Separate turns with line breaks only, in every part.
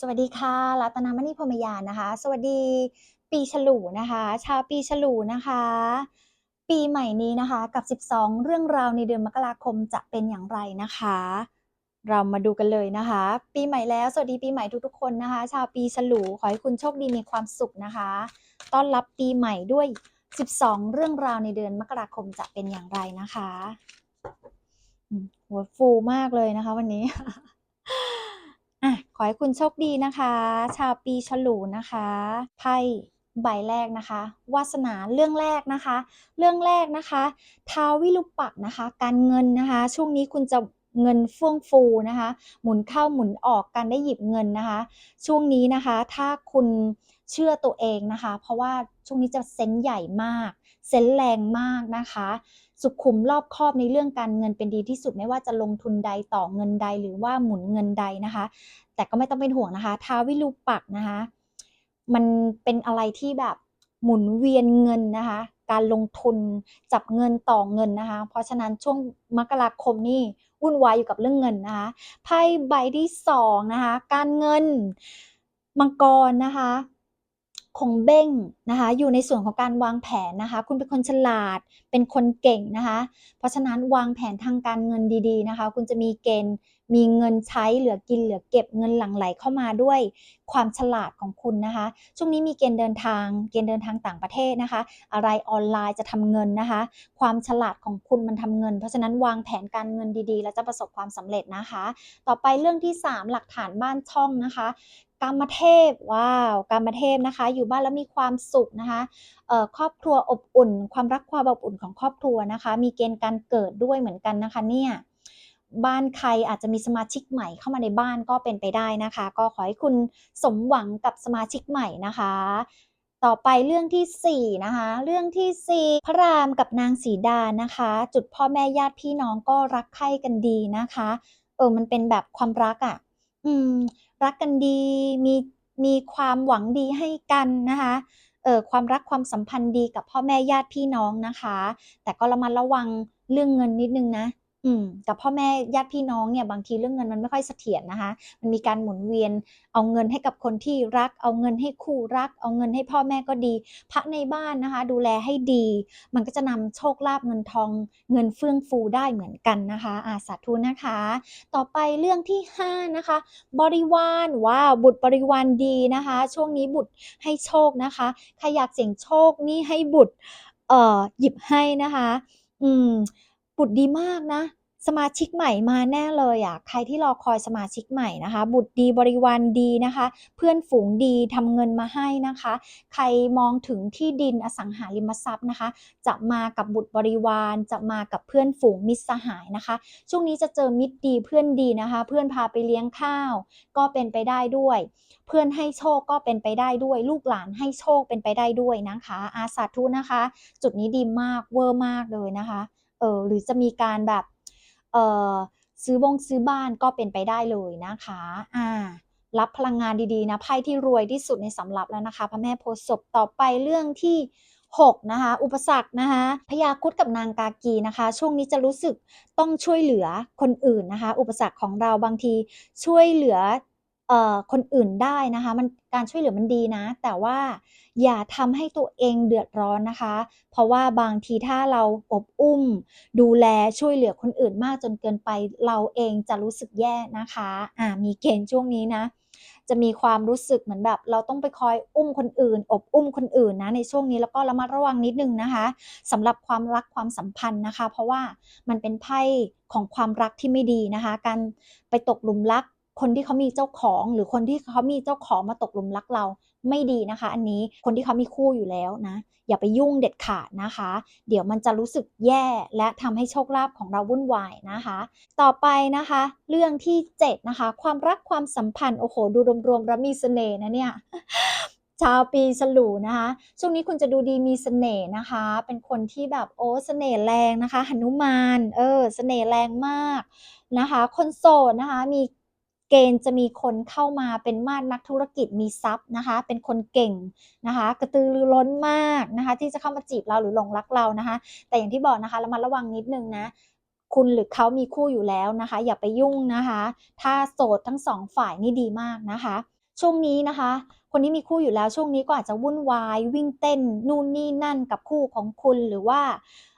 สวัสดีค่ะ รัตนามณีพรมยานนะคะ สวัสดีปีฉลูนะคะ ชาวปีฉลูนะคะ ปีใหม่นี้นะคะ กับ 12 เรื่องราวในเดือนมกราคมจะเป็นอย่างไรนะคะ เรามาดูกันเลยนะคะ ปีใหม่แล้วสวัสดีปีใหม่ทุกๆคนนะคะ ชาวปีฉลูขอให้คุณโชคดีมีความสุขนะคะ ต้อนรับปีใหม่ด้วย 12 เรื่องราวในเดือนมกราคมจะเป็นอย่างไรนะคะหัวฟูมากเลยนะคะ วันนี้ อะขอให้คุณโชคดีนะคะ ชาวปีฉลูนะคะไพ่ใบแรกนะคะ วาสนาเรื่องแรกนะคะ เรื่องแรกนะคะท้าวิลุปักนะคะ การเงินนะคะ ช่วงนี้คุณจะเงินเฟื่องฟูนะคะ หมุนเข้าหมุนออกการได้หยิบเงินนะคะ ช่วงนี้นะคะ ถ้าคุณ เชื่อตัวเองนะคะ เพราะว่าช่วงนี้จะเซนใหญ่มาก เซนแรงมากนะคะ สุขุมรอบคอบในเรื่องการเงินเป็นดีที่สุดไม่ว่าจะลงทุนใดต่อเงินใดหรือว่าหมุนเงินใดนะคะ แต่ก็ไม่ต้องเป็นห่วงนะคะท้าววิรูปักนะคะ มันเป็นอะไรที่แบบหมุนเวียนเงินนะคะ การลงทุนจับเงินต่อเงินนะคะ เพราะฉะนั้นช่วงมกราคมนี่วุ่นวายอยู่กับเรื่องเงินนะคะไพ่ใบที่สองนะคะ การเงินมังกรนะคะ คงเบ้งนะคะอยู่ในส่วนของการวางแผนนะคะ คุณเป็นคนฉลาดเป็นคนเก่งนะคะ เพราะฉะนั้นวางแผนทางการเงินดีๆนะคะ คุณจะมีเกณฑ์มีเงินใช้เหลือกินเหลือเก็บเงินหลั่งไหลเข้ามาด้วยความฉลาดของคุณนะคะ ช่วงนี้มีเกณฑ์เดินทาง เกณฑ์เดินทางต่างประเทศนะคะ อะไรออนไลน์จะทำเงินนะคะ ความฉลาดของคุณมันทำเงิน เพราะฉะนั้นวางแผนการเงินดีๆ แล้วจะประสบความสำเร็จนะคะ ต่อไปเรื่องที่ 3 หลักฐานบ้านช่องนะคะ กามเทพว้าวกามเทพนะคะ อยู่บ้านแล้วมีความสุขนะคะเอ่อครอบครัวอบอุ่น ความรักความอบอุ่นของครอบครัวนะคะ มีเกณฑ์การเกิดด้วยเหมือนกันนะคะเนี่ยบ้านใครอาจจะมีสมาชิกใหม่เข้ามาในบ้านก็เป็นไปได้นะคะ ก็ขอให้คุณสมหวังกับสมาชิกใหม่นะคะ ต่อไปเรื่องที่4นะคะ เรื่องที่4พระรามกับนางสีดานะคะ จุดพ่อแม่ญาติพี่น้องก็รักใคร่กันดีนะคะ เออมันเป็นแบบความรักอะ่ะ อืม รักกันดีมีมีความหวังดีให้กันนะคะเออความรักความสัมพันธ์ดีกับพ่อแม่ญาติพี่น้องนะคะ แต่ก็ระมัดระวังเรื่องเงินนิดนึงนะ อืมกับพ่อแม่ญาติพี่น้องเนี่ยบางทีเรื่องเงินมันไม่ค่อยเสถียรนะคะ มันมีการหมุนเวียน เอาเงินให้กับคนที่รัก เอาเงินให้คู่รัก เอาเงินให้พ่อแม่ก็ดี พระในบ้านนะคะ ดูแลให้ดี มันก็จะนำโชคลาภเงินทอง เงินเฟื่องฟูได้เหมือนกันนะคะอาสาธุนะคะ ต่อไปเรื่องที่ 5 นะคะ บริวารว้าวบุตรบริวารดีนะคะ ช่วงนี้บุตรให้โชคนะคะใครอยากเสี่ยงโชคนี่ให้บุตรเอ่อหยิบให้นะคะ อืม บุตรดีมากนะ สมาชิกใหม่มาแน่เลยอะใครที่รอคอยสมาชิกใหม่นะคะ บุตรดีบริวารดีนะคะ เพื่อนฝูงดีทำเงินมาให้นะคะ ใครมองถึงที่ดินอสังหาริมทรัพย์นะคะ จะมากับบุตรบริวารจะมากับเพื่อนฝูงมิตรสหายนะคะ ช่วงนี้จะเจอมิตรดีเพื่อนดีนะคะ เพื่อนพาไปเลี้ยงข้าว ก็เป็นไปได้ด้วย เพื่อนให้โชคก็เป็นไปได้ด้วย ลูกหลานให้โชคเป็นไปได้ด้วยนะคะ อาสาธุนะคะ จุดนี้ดีมากเวอร์มากเลยนะคะ เออหรือจะมีการแบบเออซื้อบงซื้อบ้านก็เป็นไปได้เลยนะคะอ่ารับพลังงานดีๆนะไพ่ที่รวยที่สุดในสำรับแล้วนะคะพระแม่โพธิ์ศพต่อไปเรื่องที่6นะคะอุปสรรคนะคะพญาคุดกับนางกากีนะคะ ช่วงนี้จะรู้สึกต้องช่วยเหลือคนอื่นนะคะ อุปสรรคของเราบางทีช่วยเหลือ คนอื่นได้นะคะ มันการช่วยเหลือมันดีนะ แต่ว่าอย่าทำให้ตัวเองเดือดร้อนนะคะ เพราะว่าบางทีถ้าเราอบอุ้ม ดูแลช่วยเหลือคนอื่นมากจนเกินไป เราเองจะรู้สึกแย่นะคะอ่ามีเกณฑ์ช่วงนี้นะ จะมีความรู้สึกเหมือนแบบ เราต้องไปคอยอุ้มคนอื่น อบอุ้มคนอื่นนะในช่วงนี้แล้วก็ระมัดระวังนิดนึงนะคะสำหรับความรักความสัมพันธ์นะคะ เพราะว่ามันเป็นไพ่ของความรักที่ไม่ดีนะคะ การไปตกหลุมรัก คนที่เขามีเจ้าของ หรือคนที่เขามีเจ้าของมาตกหลุมรักเรา ไม่ดีนะคะ อันนี้คนที่เขามีคู่อยู่แล้วนะ อย่าไปยุ่งเด็ดขาดนะคะ เดี๋ยวมันจะรู้สึกแย่และทำให้โชคลาภของเราวุ่นวายนะคะ ต่อไปนะคะ เรื่องที่7นะคะ ความรักความสัมพันธ์โอ้โหดูรวมๆแล้วมีเสน่ห์นะเนี่ยชาวปีฉลูนะคะ ช่วงนี้คุณจะดูดีมีเสน่ห์นะคะ เป็นคนที่แบบโอ้เสน่ห์แรงนะคะหนุมาน เออเสน่ห์แรงมากนะคะ คนโสดนะคะ มี เกณฑ์จะมีคนเข้ามาเป็นมาดนักธุรกิจมีทรัพย์นะคะ เป็นคนเก่งนะคะ กระตือรือร้นมากนะคะ ที่จะเข้ามาจีบเราหรือหลงรักเรานะคะ แต่อย่างที่บอกนะคะระมัดระวังนิดนึงนะคุณหรือเขามีคู่อยู่แล้วนะคะ อย่าไปยุ่งนะคะ ถ้าโสดทั้งสองฝ่ายนี่ดีมากนะคะ ช่วงนี้นะคะ คนที่มีคู่อยู่แล้วช่วงนี้ก็อาจจะวุ่นวายวิ่งเต้นนู่นนี่นั่นกับคู่ของคุณหรือว่า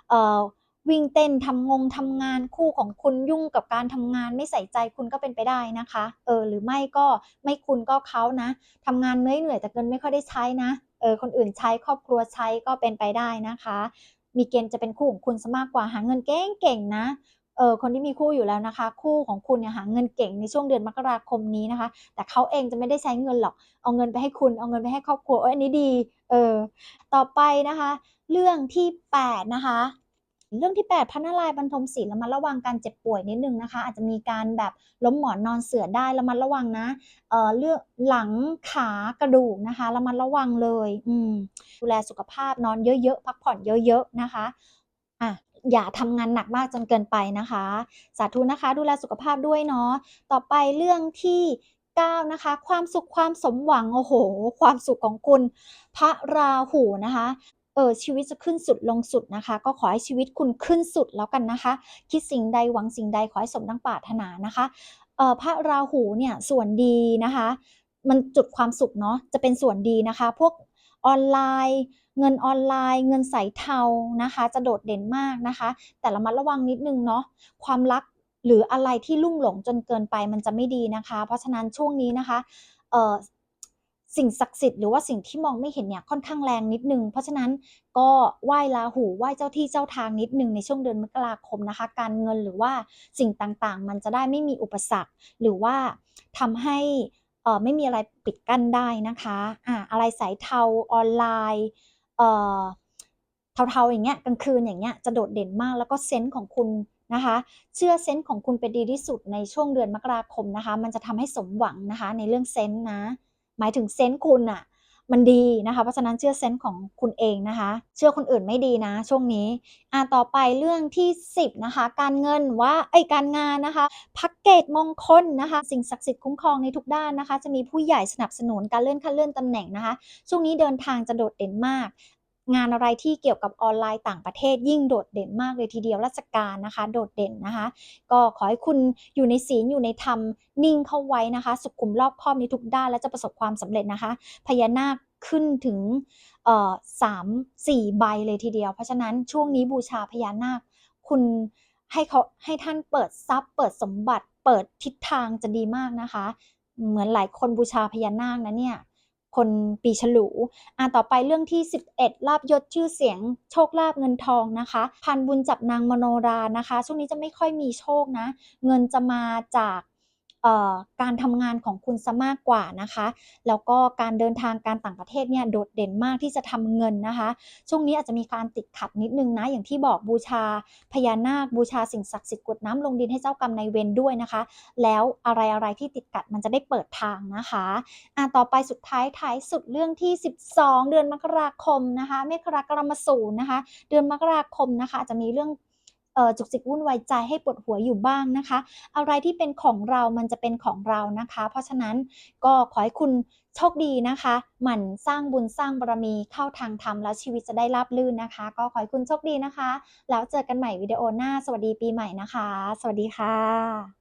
เอ่อ วิ่งเต้นทำงงทำงานคู่ของคุณยุ่งกับการทำงานไม่ใส่ใจคุณก็เป็นไปได้นะคะ เออหรือไม่ก็ไม่คุณก็เขานะทำงานเหนื่อยเหนื่อยแต่เงินไม่ค่อยได้ใช้นะเออคนอื่นใช้ครอบครัวใช้ก็เป็นไปได้นะคะ มีเกณฑ์จะเป็นคู่ของคุณซะมากกว่าหาเงินเก่งๆนะเออคนที่มีคู่อยู่แล้วนะคะ คู่ของคุณเนี่ยหาเงินเก่งในช่วงเดือนมกราคมนี้นะคะ แต่เขาเองจะไม่ได้ใช้เงินหรอก เอาเงินไปให้คุณเอาเงินไปให้ครอบครัวเอ้ยอันนี้ดีเออต่อไปนะคะ เรื่องที่ 8 นะคะ เรื่องที่ 8พระนารายณ์บรรทมศิลระมัดระวังการเจ็บป่วยนิดนึงนะคะ อาจจะมีการแบบล้มหมอนนอนเสื่อได้ระมัดระวังนะเอ่อเรื่องหลังขากระดูกนะคะระมัดระวังเลยอืมดูแลสุขภาพนอนเยอะๆพักผ่อนเยอะๆนะคะอะอย่าทำงานหนักมากจนเกินไปนะคะ สาธุนะคะ ดูแลสุขภาพด้วยเนาะต่อไปเรื่องที่9นะคะความสุขความสมหวังโอ้โห ความสุขของคุณ พระราหูนะคะ เออชีวิตจะขึ้นสุดลงสุดนะคะ ก็ขอให้ชีวิตคุณขึ้นสุดแล้วกันนะคะ คิดสิ่งใดหวังสิ่งใดขอให้สมดังปรารถนานะคะเออพระราหูเนี่ยส่วนดีนะคะ มันจุดความสุขเนาะจะเป็นส่วนดีนะคะ พวกออนไลน์เงินออนไลน์ เงินใสเทานะคะ จะโดดเด่นมากนะคะ แต่ระมัดระวังนิดนึงเนาะความรักหรืออะไรที่ลุ่มหลงจนเกินไปมันจะไม่ดีนะคะ เพราะฉะนั้นช่วงนี้นะคะเออ สิ่งศักดิ์สิทธิ์หรือว่าสิ่งที่มองไม่เห็นเนี่ยค่อนข้างแรงนิดนึง เพราะฉะนั้นก็ไหว้ราหูไหว้เจ้าที่เจ้าทางนิดนึงในช่วงเดือนมกราคมนะคะ การเงินหรือว่าสิ่งต่างๆ มันจะได้ไม่มีอุปสรรค หรือว่าทำให้เอ่อไม่มีอะไรปิดกั้นได้นะคะอ่าอะไรสายเทาออนไลน์เอ่อเทาๆอย่างเงี้ยกลางคืนอย่างเงี้ยจะโดดเด่นมากแล้วก็เซนส์ของคุณนะคะ เชื่อเซนส์ของคุณเป็นดีที่สุดในช่วงเดือนมกราคมนะคะ มันจะทำให้สมหวังนะคะในเรื่องเซนส์นะ หมายถึงเซนส์คุณอะมันดีนะคะ เพราะฉะนั้นเชื่อเซนส์ของคุณเองนะคะ เชื่อคนอื่นไม่ดีนะ ช่วงนี้อ่าต่อไปเรื่องที่ 10นะคะ การเงินว่าไอการงานนะคะพักเกตมงคลนะคะ สิ่งศักดิ์สิทธิ์คุ้มครองในทุกด้านนะคะ จะมีผู้ใหญ่สนับสนุนการเลื่อนขั้นเลื่อนตำแหน่งนะคะ ช่วงนี้เดินทางจะโดดเด่นมาก งานอะไรที่เกี่ยวกับออนไลน์ต่างประเทศยิ่งโดดเด่นมากเลยทีเดียวราชการนะคะ โดดเด่นนะคะ ก็ขอให้คุณอยู่ในศีลอยู่ในธรรมนิ่งเข้าไว้นะคะ สุขุมรอบคอบในทุกด้านและจะประสบความสำเร็จนะคะ พญานาคขึ้นถึงเอ่อสามสี่ใบเลยทีเดียว เพราะฉะนั้นช่วงนี้บูชาพญานาค คุณให้เขาให้ท่านเปิดทรัพย์ เปิดสมบัติ เปิดทิศทางจะดีมากนะคะ เหมือนหลายคนบูชาพญานาคนะเนี่ย คนปีฉลูอ่าต่อไปเรื่องที่ 11ลาบยศชื่อเสียง โชคลาบเงินทองนะคะ พันบุญจับนางมโนรานะคะ ช่วงนี้จะไม่ค่อยมีโชคนะ เงินจะมาจาก การทำงานของคุณซะมากกว่านะคะ แล้วก็การเดินทางการต่างประเทศเนี่ยโดดเด่นมากที่จะทำเงินนะคะ ช่วงนี้อาจจะมีการติดขัดนิดนึงนะ อย่างที่บอกบูชาพญานาคบูชาสิ่งศักดิ์สิทธิ์กวดน้ำลงดินให้เจ้ากรรมนายเวรด้วยนะคะ แล้วอะไรอะไรที่ติดขัดมันจะได้เปิดทางนะคะอะต่อไปสุดท้ายท้ายสุดเรื่องที่ 12 เดือนมกราคมนะคะเมฆรากรมสูรนะคะ เดือนมกราคมนะคะจะมีเรื่อง จุกจิกวุ่นวายใจให้ปวดหัวอยู่บ้างนะคะ อะไรที่เป็นของเรามันจะเป็นของเรานะคะ เพราะฉะนั้นก็ขอให้คุณโชคดีนะคะ หมั่นสร้างบุญสร้างบารมีเข้าทางธรรมแล้วชีวิตจะได้ราบลื่นนะคะ ก็ขอให้คุณโชคดีนะคะ แล้วเจอกันใหม่วิดีโอหน้า สวัสดีปีใหม่นะคะ สวัสดีค่ะ